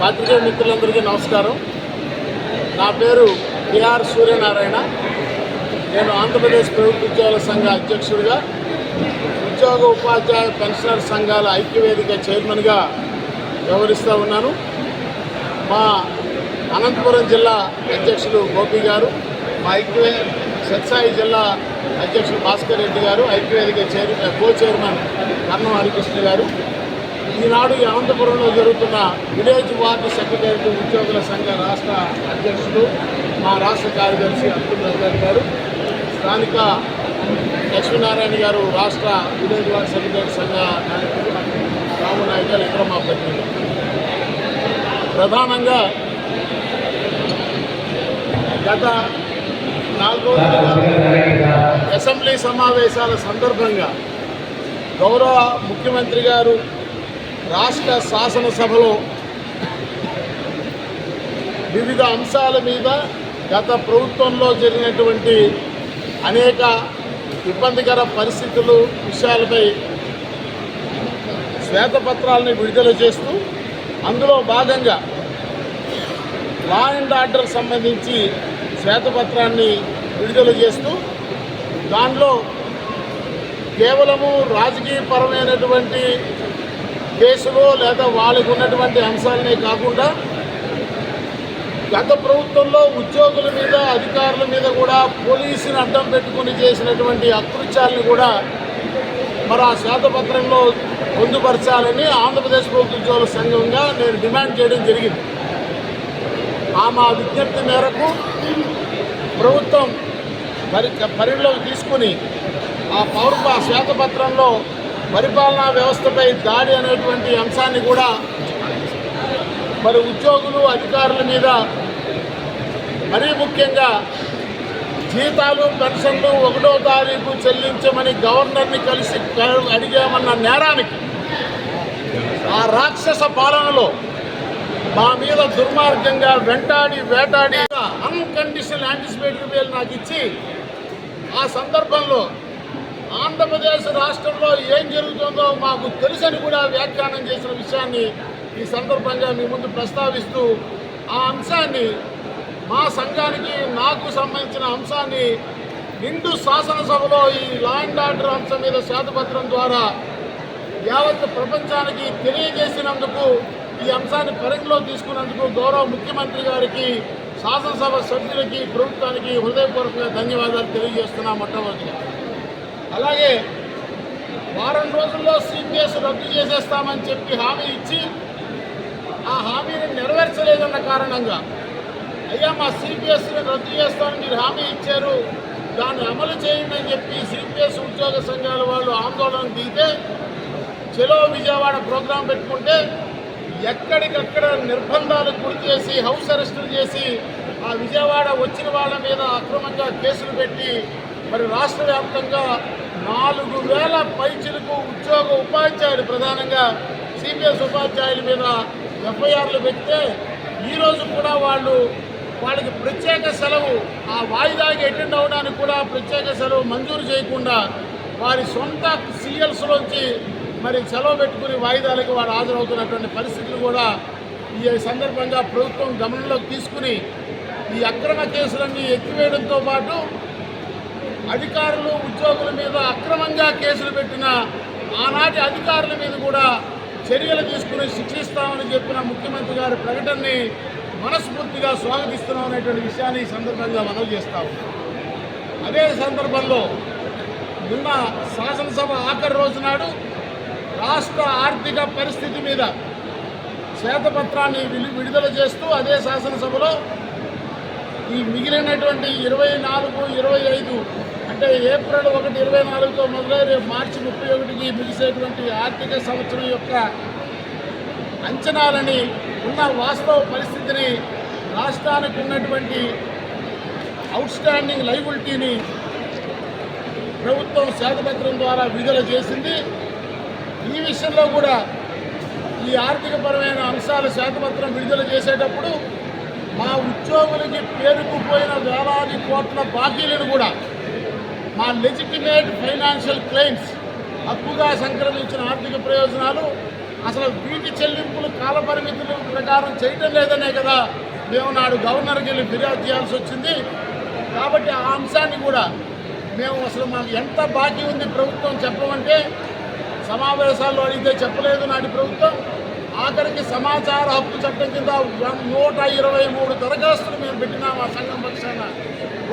పాత్రికేయ మిత్రులందరికీ నమస్కారం. నా పేరు బిఆర్ సూర్యనారాయణ. నేను ఆంధ్రప్రదేశ్ ప్రభుత్వ ఉద్యోగుల సంఘ అధ్యక్షుడిగా ఉద్యోగ ఉపాధ్యాయ పెన్షనర్ సంఘాల ఐక్యవేదిక చైర్మన్గా వ్యవహరిస్తూ ఉన్నాను. మా అనంతపురం జిల్లా అధ్యక్షుడు గోపి గారు మా ఐక్యవే సత్సాయి జిల్లా అధ్యక్షుడు భాస్కర్ రెడ్డి గారు ఐక్యవేదిక chair co chairman Karnam Harikrishna గారు ఈనాడు అనంతపురంలో జరుగుతున్న విలేజ్ వార్డు సెక్రటరీ ఉద్యోగుల సంఘ రాష్ట్ర అధ్యక్షులు మా రాష్ట్ర కార్యదర్శి అబ్దుల్ రజాక్ గారు స్థానిక లక్ష్మీనారాయణ గారు రాష్ట్ర విలేజ్ వార్డు సెక్రటరీ సంఘ నాయకులు రామనాయక్ గారు ఇతర మా ప్రతినిధులు. ప్రధానంగా గత నాలుగు అసెంబ్లీ సమావేశాల సందర్భంగా గౌరవ ముఖ్యమంత్రి గారు రాష్ట్ర శాసనసభలో వివిధ అంశాల మీద గత ప్రభుత్వంలో జరిగినటువంటి అనేక ఇబ్బందికర పరిస్థితులు విషయాలపై శ్వేతపత్రాలని విడుదల చేస్తూ అందులో భాగంగా లా అండ్ ఆర్డర్ సంబంధించి శ్వేతపత్రాన్ని విడుదల చేస్తూ దానిలో కేవలము రాజకీయపరమైనటువంటి కేసులో లేదా వాళ్ళకు ఉన్నటువంటి అంశాలనే కాకుండా గత ప్రభుత్వంలో ఉద్యోగుల మీద అధికారుల మీద కూడా పోలీసుని అడ్డం పెట్టుకుని చేసినటువంటి అకృత్యాలను కూడా మరి ఆ శ్వేతపత్రంలో పొందుపరచాలని ఆంధ్రప్రదేశ్ ప్రభుత్వ ఉద్యోగుల సంఘంగా నేను డిమాండ్ చేయడం జరిగింది. ఆ మా విజ్ఞప్తి మేరకు ప్రభుత్వం పరి పరిగణలోకి తీసుకుని ఆ పౌర ఆ శ్వేతపత్రంలో పరిపాలనా వ్యవస్థపై దాడి అనేటువంటి అంశాన్ని కూడా మరి ఉద్యోగులు అధికారుల మీద మరీ ముఖ్యంగా జీతాలు పెన్షన్లు ఒకటో తారీఖు చెల్లించమని గవర్నర్ని కలిసి అడిగామన్న నేరానికి ఆ రాక్షస పాలనలో మా మీద దుర్మార్గంగా వెంటాడి వేటాడి అన్కండిషనల్ యాంటిసిపేటరీ వేలు నాకు ఇచ్చి ఆ సందర్భంలో ఆంధ్రప్రదేశ్ రాష్ట్రంలో ఏం జరుగుతుందో మాకు తెలుసని కూడా వ్యాఖ్యానం చేసిన విషయాన్ని ఈ సందర్భంగా మీ ముందు ప్రస్తావిస్తూ ఆ అంశాన్ని మా సంఘానికి నాకు సంబంధించిన అంశాన్ని నిండు శాసనసభలో ఈ లా అండ్ ఆర్డర్ అంశం మీద శ్వేతపత్రం ద్వారా యావత్ ప్రపంచానికి తెలియజేసినందుకు ఈ అంశాన్ని పరిగణలో తీసుకున్నందుకు గౌరవ ముఖ్యమంత్రి గారికి శాసనసభ సభ్యులకి ప్రభుత్వానికి హృదయపూర్వకంగా ధన్యవాదాలు తెలియజేస్తున్నా మొట్టమొదటిగా. అలాగే వారం రోజుల్లో సిపిఎస్ రద్దు చేసేస్తామని చెప్పి హామీ ఇచ్చి ఆ హామీని నెరవేర్చలేదన్న కారణంగా అయ్యా మా సిపిఎస్ని రద్దు చేస్తామని మీరు హామీ ఇచ్చారు దాన్ని అమలు చేయండి అని చెప్పి సిపిఎస్ ఉద్యోగ సంఘాల వాళ్ళు ఆందోళన దిగితే చెలో విజయవాడ ప్రోగ్రాం పెట్టుకుంటే ఎక్కడికక్కడ నిర్బంధాలు గురి చేసి హౌస్ అరెస్టులు చేసి ఆ విజయవాడ వచ్చిన వాళ్ళ మీద అక్రమంగా కేసులు పెట్టి మరి రాష్ట్ర వ్యాప్తంగా నాలుగు వేల పైచులకు ఉద్యోగ ఉపాధ్యాయులు ప్రధానంగా సిపిఎస్ ఉపాధ్యాయుల మీద ఎఫ్ఐఆర్లు పెడితే ఈరోజు కూడా వాళ్ళు వాళ్ళకి ప్రత్యేక సెలవు ఆ వాయిదాకి అటెండ్ అవ్వడానికి కూడా ప్రత్యేక సెలవు మంజూరు చేయకుండా వారి సొంత సీఎల్స్లోంచి మరి సెలవు పెట్టుకుని వాయిదాలకు వారు హాజరవుతున్నటువంటి పరిస్థితులు కూడా ఈ సందర్భంగా ప్రభుత్వం గమనంలోకి తీసుకుని ఈ అక్రమ కేసులన్నీ ఎత్తివేయడంతో పాటు అధికారులు ఉద్యోగుల మీద అక్రమంగా కేసులు పెట్టిన ఆనాటి అధికారుల మీద కూడా చర్యలు తీసుకుని శిక్షిస్తామని చెప్పిన ముఖ్యమంత్రి గారి ప్రకటనని మనస్ఫూర్తిగా స్వాగతిస్తున్నాం అనేటువంటి విషయాన్ని ఈ సందర్భంగా మనవి చేస్తా అదే సందర్భంలో నిన్న శాసనసభ ఆఖరి రోజు నాడు రాష్ట్ర ఆర్థిక పరిస్థితి మీద శ్వేతపత్రాన్ని విడుదల చేస్తూ అదే శాసనసభలో ఈ మిగిలినటువంటి ఇరవై నాలుగు ఇరవై ఐదు అంటే ఏప్రిల్ ఒకటి ఇరవై నాలుగుతో మొదలై మార్చి ముప్పై ఒకటికి ముగిసేటువంటి ఆర్థిక సంవత్సరం యొక్క అంచనాలని ఉన్న వాస్తవ పరిస్థితిని రాష్ట్రానికి ఉన్నటువంటి అవుట్స్టాండింగ్ లైబిలిటీని ప్రభుత్వం శ్వేతపత్రం ద్వారా విడుదల చేసింది. ఈ విషయంలో కూడా ఈ ఆర్థికపరమైన అంశాల శ్వేతపత్రం విడుదల చేసేటప్పుడు మా ఉద్యోగులకి పేరుకుపోయిన వేలాది కోట్ల బాకీలను కూడా మా లెజిటిమేట్ ఫైనాన్షియల్ క్లెయిమ్స్ అప్పుగా సంక్రమించిన ఆర్థిక ప్రయోజనాలు అసలు వీటి చెల్లింపులు కాలపరిమితుల ప్రకారం చేయటం లేదనే కదా మేము నాడు గవర్నర్కి వెళ్ళి ఫిర్యాదు చేయాల్సి వచ్చింది. కాబట్టి ఆ అంశాన్ని కూడా మేము అసలు మాకు ఎంత బాకీ ఉంది ప్రభుత్వం చెప్పమంటే సమావేశాల్లో అడిగితే చెప్పలేదు నాటి ప్రభుత్వం. ఆఖరికి సమాచార హక్కు చట్టం కింద నూట ఇరవై మూడు దరఖాస్తులు మేము పెట్టినాము ఆ సంఘం పక్షాన.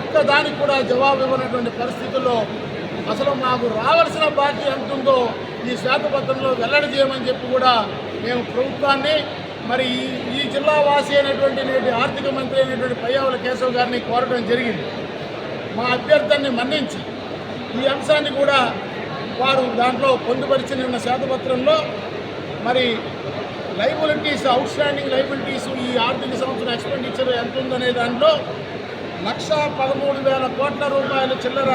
ఒక్కదానికి కూడా జవాబు ఇవ్వనటువంటి పరిస్థితుల్లో అసలు మాకు రావాల్సిన బాకీ ఎంత ఉందో ఈ శ్వేతపత్రంలో వెల్లడి చేయమని చెప్పి కూడా మేము ప్రభుత్వాన్ని మరి ఈ ఈ జిల్లా వాసి అయినటువంటి నేటి ఆర్థిక మంత్రి అయినటువంటి పయ్యావుల కేశవ్ గారిని కోరడం జరిగింది. మా అభ్యర్థాన్ని మన్నించి ఈ అంశాన్ని కూడా వారు దాంట్లో పొందుపరిచి నిన్న శ్వేతపత్రంలో మరి లైబిలిటీస్ అవుట్ స్టాండింగ్ లైబిలిటీస్ ఈ ఆర్థిక సంవత్సరం ఎక్స్పెండిచర్ ఎంత ఉందనే దాంట్లో లక్ష పదమూడు వేల కోట్ల రూపాయల చిల్లర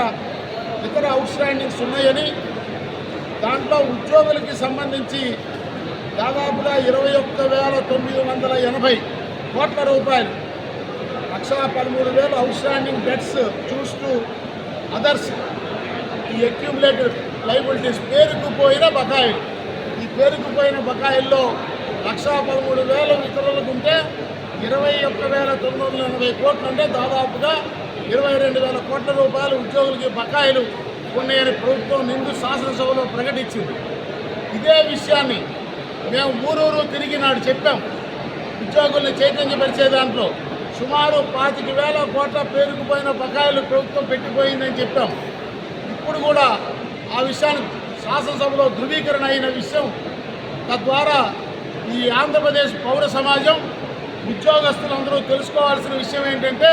ఇతర అవుట్ స్టాండింగ్స్ ఉన్నాయని దాంట్లో ఉద్యోగులకి సంబంధించి దాదాపుగా ఇరవై ఒక్క వేల తొమ్మిది వందల ఎనభై కోట్ల రూపాయలు. లక్ష పదమూడు వేలు అవుట్ స్టాండింగ్ డెట్స్ చూస్తూ అదర్స్ ఈ అక్యూములేటెడ్ లైబిలిటీస్ పేరుకుపోయిన బకాయిలు. ఈ పేరుకుపోయిన బకాయిల్లో లక్ష పదమూడు వేల నిధులకు ఉంటే ఇరవై ఒక్క వేల తొమ్మిది వందల ఎనభై కోట్లు అంటే దాదాపుగా ఇరవై రెండు వేల కోట్ల రూపాయలు ఉద్యోగులకి బకాయిలు ఉన్నాయని ప్రభుత్వం నిండు శాసనసభలో ప్రకటించింది. ఇదే విషయాన్ని మేము ఊరూరు తిరిగి నాడు చెప్పాం. ఉద్యోగుల్ని చైతన్యపరిచే దాంట్లో సుమారు పాతిక వేల కోట్ల పేరుకుపోయిన బకాయిలు ప్రభుత్వం పెట్టిపోయిందని చెప్పాం. ఇప్పుడు కూడా ఆ విషయాన్ని శాసనసభలో ధృవీకరణ అయిన విషయం తద్వారా ఈ ఆంధ్రప్రదేశ్ పౌర సమాజం ఉద్యోగస్తులందరూ తెలుసుకోవాల్సిన విషయం ఏంటంటే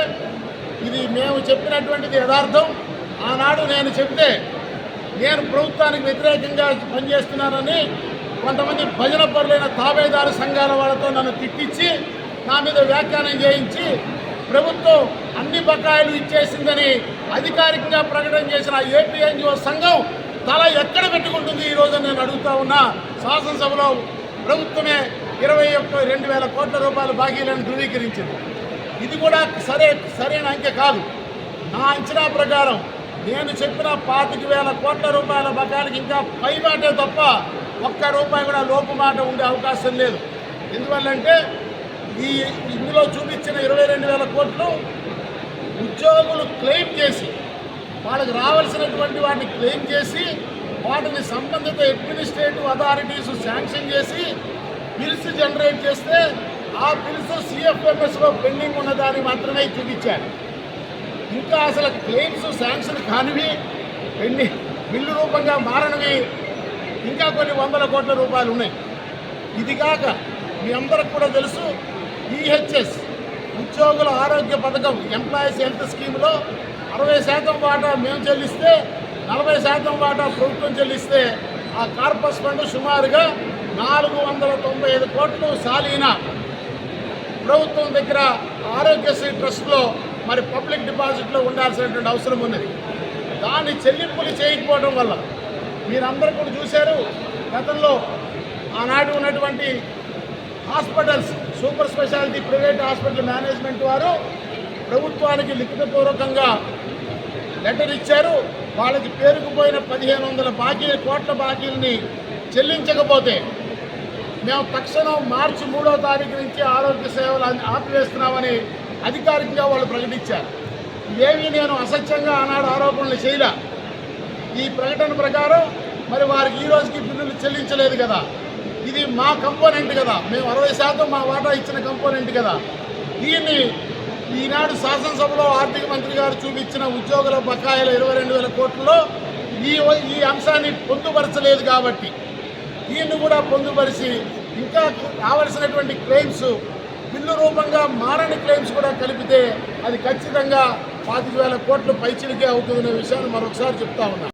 ఇది మేము చెప్పినటువంటిది యథార్థం. ఆనాడు నేను చెప్తే నేను ప్రభుత్వానికి వ్యతిరేకంగా పనిచేస్తున్నానని కొంతమంది భజన పరులైన తాబేదారు సంఘాల వాళ్ళతో నన్ను తిట్టించి నా మీద వ్యాఖ్యానం చేయించి ప్రభుత్వం అన్ని బకాయిలు ఇచ్చేసిందని అధికారికంగా ప్రకటన చేసిన ఏపీఎన్జిఓ సంఘం తల ఎక్కడ పెట్టుకుంటుంది ఈ రోజు నేను అడుగుతా ఉన్నా. శాసనసభలో ప్రభుత్వమే ఇరవై ఒక్క రెండు వేల కోట్ల రూపాయల బాకీలను ధృవీకరించింది. ఇది కూడా సరే సరైన అంకె కాదు. నా అంచనా ప్రకారం నేను చెప్పిన పాతిక వేల కోట్ల రూపాయల బకాయిలకి ఇంకా పై మాటే తప్ప ఒక్క రూపాయి కూడా లోపు మాట ఉండే అవకాశం లేదు. ఎందువల్లంటే ఈ ఇందులో చూపించిన ఇరవై రెండు వేల కోట్లు ఉద్యోగులు క్లెయిమ్ చేసి వాళ్ళకి రావాల్సినటువంటి వాటిని క్లెయిమ్ చేసి వాటిని సంబంధిత అడ్మినిస్ట్రేటివ్ అథారిటీస్ శాంక్షన్ చేసి బిల్స్ జనరేట్ చేస్తే ఆ బిల్స్ సిఎఫ్ఎంఎస్లో పెండింగ్ ఉన్నదాన్ని మాత్రమే చూపించారు. ఇంకా అసలు క్లెయిమ్స్ శాంక్షన్ కానివి పెండింగ్ బిల్లు రూపంగా మారనివి ఇంకా కొన్ని వందల కోట్ల రూపాయలు ఉన్నాయి. ఇది కాక మీ అందరికి కూడా తెలుసు ఈహెచ్ఎస్ ఉద్యోగుల ఆరోగ్య పథకం ఎంప్లాయీస్ హెల్త్ స్కీమ్లో అరవై శాతం వాటా మేము చెల్లిస్తే నలభై శాతం వాటా ప్రభుత్వం చెల్లిస్తే ఆ కార్పస్ ఫండ్ సుమారుగా నాలుగు వందల తొంభై ఐదు కోట్లు సాలీనా. ప్రభుత్వం దగ్గర ఆరోగ్యశ్రీ ట్రస్ట్లో మరి పబ్లిక్ డిపాజిట్లో ఉండాల్సినటువంటి అవసరం ఉన్నది. దాన్ని చెల్లింపులు చేయకపోవడం వల్ల మీరందరూ కూడా చూశారు గతంలో ఆనాడు ఉన్నటువంటి hospitals super speciality private hospital management వారు ప్రభుత్వానికి లిఖితపూర్వకంగా లెటర్ ఇచ్చారు. వాళ్ళకి పేరుకుపోయిన పదిహేను వందల బాకీ కోట్ల బాకీలని చెల్లించకపోతే మేము తక్షణం మార్చి మూడో తారీఖు నుంచి ఆరోగ్య సేవలు ఆపివేస్తున్నామని అధికారికంగా వాళ్ళు ప్రకటించారు. ఇవేమీ నేను అసత్యంగా ఆనాడు ఆరోపణలు చేయలే. ఈ ప్రకటన ప్రకారం మరి వారికి ఈ రోజుకి బిల్లులు చెల్లించలేదు కదా. ఇది మా కంపోనెంట్ కదా. మేము అరవై శాతం మా వాటా ఇచ్చిన కంపోనెంట్ కదా. దీన్ని ఈనాడు శాసనసభలో ఆర్థిక మంత్రి గారు చూపించిన ఉద్యోగుల బకాయిల ఇరవై రెండు వేల కోట్లలో ఈ ఈ అంశాన్ని పొందుపరచలేదు కాబట్టి దీన్ని కూడా పొందుపరిచి ఇంకా రావాల్సినటువంటి క్లెయిమ్స్ బిల్లు రూపంగా మారని క్లెయిమ్స్ కూడా కలిపితే అది ఖచ్చితంగా పాతిక వేల కోట్లు పైచిలికే అవుతుందనే విషయాన్ని మరొకసారి చెప్తా ఉన్నా.